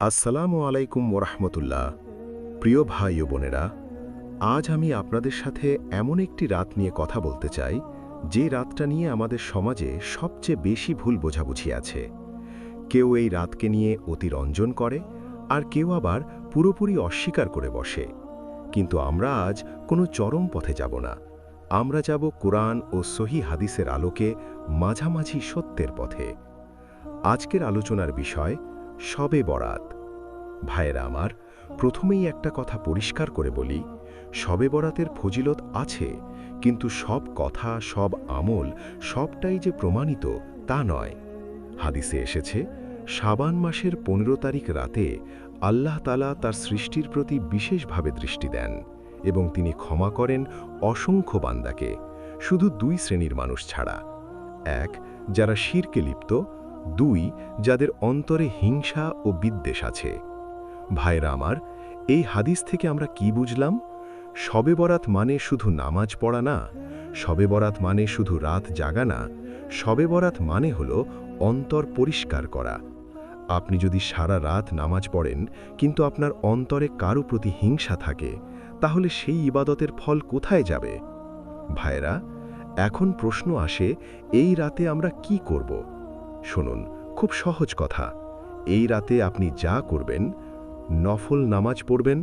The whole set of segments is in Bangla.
আসসালামু আলাইকুম ওরহমতুল্লাহ। প্রিয় ভাই ও বোনেরা, আজ আমি আপনাদের সাথে এমন একটি রাত নিয়ে কথা বলতে চাই, যে রাতটা নিয়ে আমাদের সমাজে সবচেয়ে বেশি ভুল বোঝাবুঝি আছে। কেউ এই রাতকে নিয়ে অতিরঞ্জন করে, আর কেউ আবার পুরোপুরি অস্বীকার করে বসে। কিন্তু আমরা আজ কোনো চরম পথে যাব না। আমরা যাব কোরআন ও সহি হাদিসের আলোকে মাঝামাঝি সত্যের পথে। আজকের আলোচনার বিষয় সবে বরাত। ভাইয়েরা আমার, প্রথমেই একটা কথা পরিষ্কার করে বলি, সবে বরাতের ফজিলত আছে, কিন্তু সব কথা, সব আমল, সবটাই যে প্রমাণিত তা নয়। হাদিসে এসেছে, শাবান মাসের পনেরো তারিখ রাতে আল্লাহ তালা তার সৃষ্টির প্রতি বিশেষভাবে দৃষ্টি দেন এবং তিনি ক্ষমা করেন অসংখ্য বান্দাকে, শুধু দুই শ্রেণির মানুষ ছাড়া। এক, যারা শিরকে লিপ্ত দুই, যাদের অন্তরে হিংসা ও বিদ্বেষ আছে। ভাইরা আমার, এই হাদিস থেকে আমরা কি বুঝলাম? শবে বরাত মানে শুধু নামাজ পড়া না শবে বরাত মানে শুধু রাত জাগা না শবে বরাত মানে হল অন্তর পরিষ্কার করা। আপনি যদি সারা রাত নামাজ পড়েন, কিন্তু আপনার অন্তরে কারও প্রতি হিংসা থাকে, তাহলে সেই ইবাদতের ফল কোথায় যাবে? ভাইরা, এখন প্রশ্ন আসে, এই রাতে আমরা কি করব? শুনুন, খুব সহজ কথা। এই রাতে আপনি যা করবেন, নফল নামাজ পড়বেন,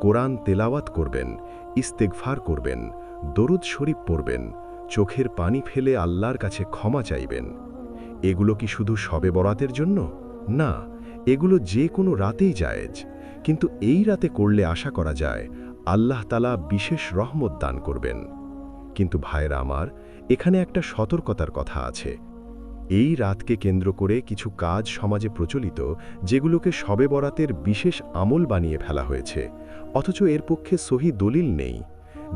কোরআন তেলাওয়াত করবেন, ইস্তেগফার করবেন, দরুদ শরীফ পড়বেন, চোখের পানি ফেলে আল্লাহর কাছে ক্ষমা চাইবেন। এগুলো কি শুধু শবে বরাতের জন্য? না, এগুলো যে কোনো রাতেই জায়েজ। কিন্তু এই রাতে করলে আশা করা যায়, আল্লাহ তালা বিশেষ রহমত দান করবেন। কিন্তু ভাইরা আমার, এখানে একটা সতর্কতার কথা আছে। এই রাতকে কেন্দ্র করে কিছু কাজ সমাজে প্রচলিত, যেগুলোকে শবে বরাতের বিশেষ আমল বানিয়ে ফেলা হয়েছে। অথচ এর পক্ষে সহি দলিল নেই।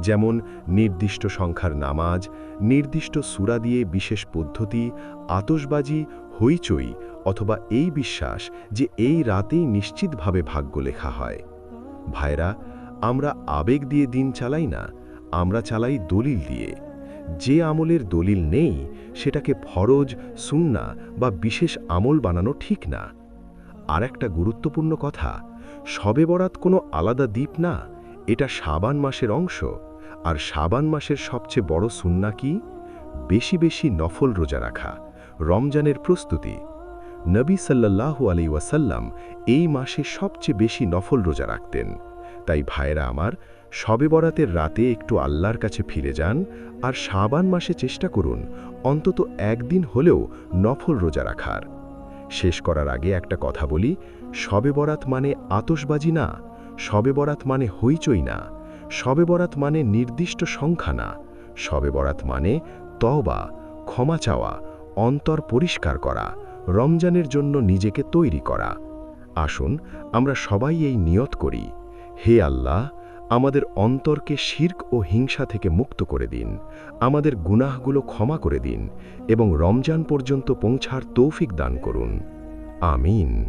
যেমন, নির্দিষ্ট সংখ্যার নামাজ, নির্দিষ্ট সুরা দিয়ে বিশেষ পদ্ধতি আতসবাজি হইচই, অথবা এই বিশ্বাস যে এই রাতেই নিশ্চিতভাবে ভাগ্য লেখা হয়। ভাইরা আমরা আবেগ দিয়ে দিন চালাই না, আমরা চালাই দলিল দিয়ে। যে আমলের দলিল নেই, সেটাকে ফরজ, সুন্না বা বিশেষ আমল বানানো ঠিক না। আর একটা গুরুত্বপূর্ণ কথা শবে বরাত কোনো আলাদা দ্বীপ না, এটা সাবান মাসের অংশ। আর সাবান মাসের সবচেয়ে বড় সুন্না কি? বেশি বেশি নফল রোজা রাখা, রমজানের প্রস্তুতি। নবী সাল্লাল্লাহু আলি ওয়াসাল্লাম এই মাসে সবচেয়ে বেশি নফল রোজা রাখতেন। তাই ভাইরা আমার শবে বরাতের রাতে একটু আল্লাহর কাছে ফিরে যান আর শাবান মাসে চেষ্টা করুন, অন্তত একদিন হলেও নফল রোজা রাখার। শেষ করার আগে একটা কথা বলি শবে বরাত মানে আতসবাজি না শবে বরাত মানে হইচই না শবে বরাত মানে নির্দিষ্ট সংখ্যা না শবে বরাত মানে তওবা, ক্ষমা চাওয়া, অন্তর পরিষ্কার করা, রমজানের জন্য নিজেকে তৈরি করা। আসুন আমরা সবাই এই নিয়ত করি, হে আল্লাহ আমাদের অন্তরকে শির্ক ও হিংসা থেকে মুক্ত করে দিন। আমাদের গুনাহগুলো ক্ষমা করে দিন এবং রমজান পর্যন্ত পৌঁছার তৌফিক দান করুন। আমিন।